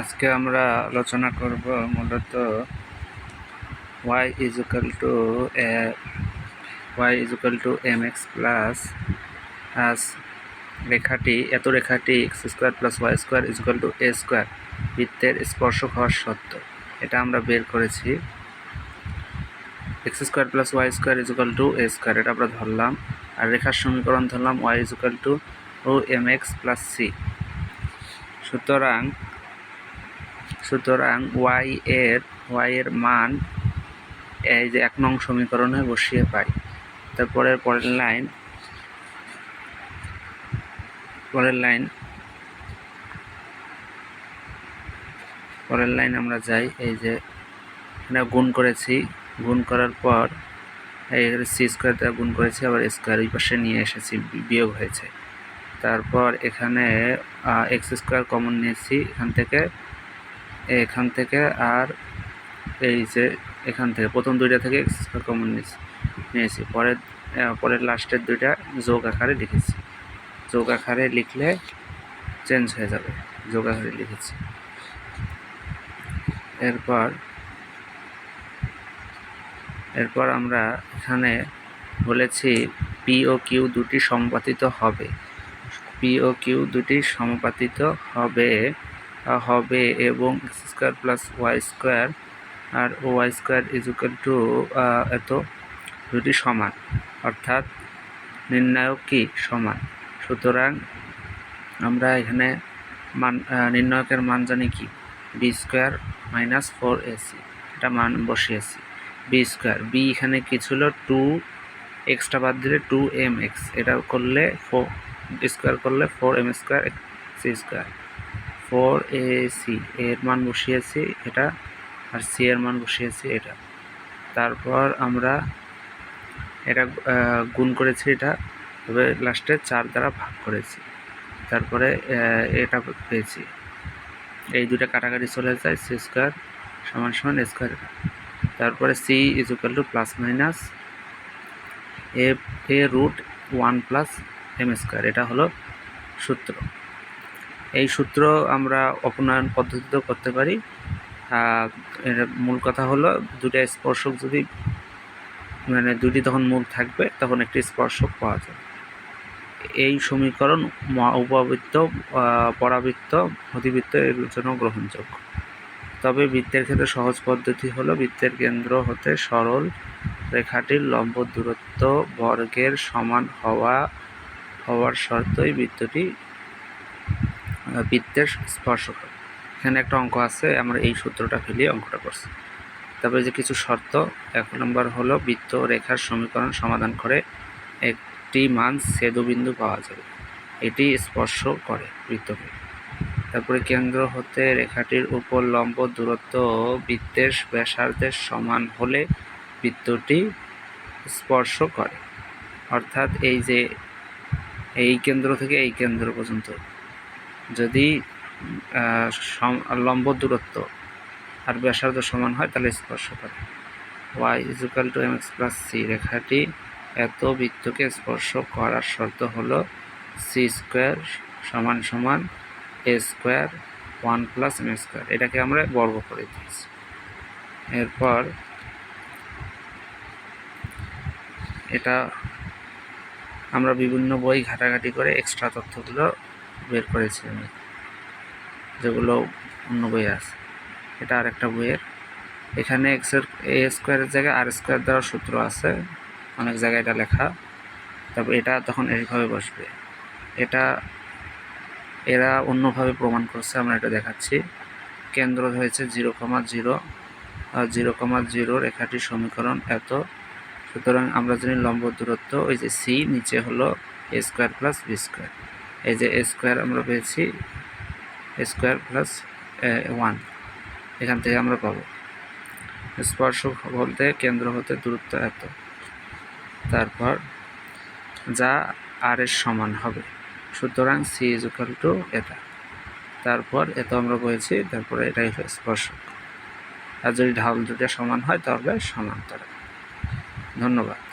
আজকে আমরা আলোচনা করব মূলত y is to a- y is equal to mx plus আস রেখাটি, এত রেখাটি x square plus y square equal to a square বৃত্তের স্পর্শক হওয়ার সত্য। এটা আমরা বের করেছি। X square plus y square equal to a square এটা আমরা ধরলাম। আর রেখার সমীকরণ ধরলাম ওয়াই ইজ ইকুয়াল টু ও এম এক্স প্লাস সি সুতরাং সুতরাং ওয়াই এর ওয়াই এর মান এই যে এক নং সমীকরণে বসিয়ে পাই। তারপরের পরের লাইন পরের লাইন পরের লাইন আমরা যাই, এই যে এখানে গুণ করেছি, গুণ করার পর এই সি স্কোয়ার দ্বারা গুণ করেছি, আবার স্কোয়ার ওই পাশে নিয়ে এসেছি বিয়োগ হয়েছে। তারপর এখানে এক্স স্কোয়ার কমন নিয়েছি, এখান থেকে এখান থেকে আর এই যে এখান থেকে, প্রথম দুইটা থেকে কমন নিয়েছি নিয়েছি। পরের পরের লাস্টের দুইটা যোগ আকারে লিখেছি। যোগ আকারে লিখলে চেঞ্জ হয়ে যাবে, যোগ আকারে লিখেছি। এরপর এরপর আমরা এখানে বলেছি পি ও কিউ দুটি সমাপাতিত হবে। পি ও কিউ দুটি সমাপাতিত হবে হবে এবং x square plus y square R y square is equal to এত দুটি সমান। অর্থাৎ নির্ণায়ক কি? সমান। সুতরাং আমরা এখানে মান নির্ণায়কের মান জানি কি? B square minus four a c এটা মান বসিয়েছি বি স্কোয়ার। বি এখানে কি ছিল? টু এক্সট্রা বাদ দিলে টু এম এক্স। এটা করলে ফোর স্কোয়ার করলে four m square c square. Four a c, এর মান বসিয়েছি এটা আর সি এর মান বসিয়েছি এটা। তারপর আমরা এটা গুণ করেছি এটা, তবে লাস্টে চার দ্বারা ভাগ করেছি। তারপরে এটা পেয়েছি। এই দুটা কাটাকাটি চলে যায়, সি স্কোয়ার সমান সমান স্কোয়ার। তারপরে c is equal to plus minus a a root one plus m square এটা হলো সূত্র। এই সূত্র আমরা অপনয়ন পদ্ধতিতেও করতে পারি। এর মূল কথা হলো দুটা স্পর্শক যদি মানে দুটি তখন মূল থাকবে, তখন একটি স্পর্শক পাওয়া যায়। এই সমীকরণ উপবৃত্ত পরাবৃত্ত অধিবৃত্ত এর জন্য গ্রহণযোগ্য। তবে বৃত্তের ক্ষেত্রে সহজ পদ্ধতি হলো বৃত্তের কেন্দ্র হতে সরল রেখাটির লম্ব দূরত্ব বর্গের সমান হওয়া, হওয়ার শর্তই বৃত্তটি বৃত্তের স্পর্শক। এখানে একটা অঙ্ক আছে, আমরা এই সূত্রটা ফেলিয়ে অঙ্কটা করছি। তারপরে যে কিছু শর্ত, এক নম্বর হলো বৃত্ত রেখার সমীকরণ সমাধান করে একটি মান ছেদবিন্দু পাওয়া যাবে। এটি স্পর্শ করে বৃত্তকে। তারপরে কেন্দ্র হতে রেখাটির উপর লম্ব দূরত্ব বৃত্তের ব্যাসার্ধের সমান হলে বৃত্তটি স্পর্শ করে। অর্থাৎ এই যে এই কেন্দ্র থেকে এই কেন্দ্র পর্যন্ত যদি লম্ব দূরত্ব আর ব্যাসার্ধ সমান হয়, তাহলে স্পর্শ করে। Y equal to m x plus c রেখাটি এত বৃত্তকে স্পর্শ করার শর্ত হলো সি স্কোয়ার সমান সমান a square one plus m square এটাকে আমরা বর্গ করে দিয়েছি। এরপর এটা আমরা বিভিন্ন বই ঘাটাঘাটি করে এক্সট্রা তথ্যগুলো বের করেছি আমি, যেগুলো অন্য বইয়ে আছে। এটা আরেকটা বইয়ের। এখানে এক্সের এ স্কোয়ারের জায়গায় আর স্কোয়ার দেওয়ার সূত্র আছে। অনেক জায়গায় এটা লেখা। তারপর এটা তখন এইভাবে বসবে। এটা, এরা অন্যভাবে প্রমাণ করছে, আমরা এটা দেখাচ্ছি। কেন্দ্র হয়েছে জিরো কমা জিরো। আর জিরো কমা জিরো রেখাটির সমীকরণ এত। সুতরাং আমরা জানি লম্ব দূরত্ব, ওই যে সি নিচে হলো a square plus b square এই যে স্কোয়ার আমরা পেয়েছি স্কোয়ার প্লাস ওয়ান এখান থেকে আমরা পাবো। স্পর্শক বলতে কেন্দ্র হতে দূরত্ব এত। তারপর যা আর এর সমান হবে। সুতরাং সি ইজ টু এটা। তারপর এত আমরা বলেছি তারপরে এটাই স্পর্শক আর যদি ঢাল দুটো সমান হয়, তাহলে সমান্তরাল। ধন্যবাদ।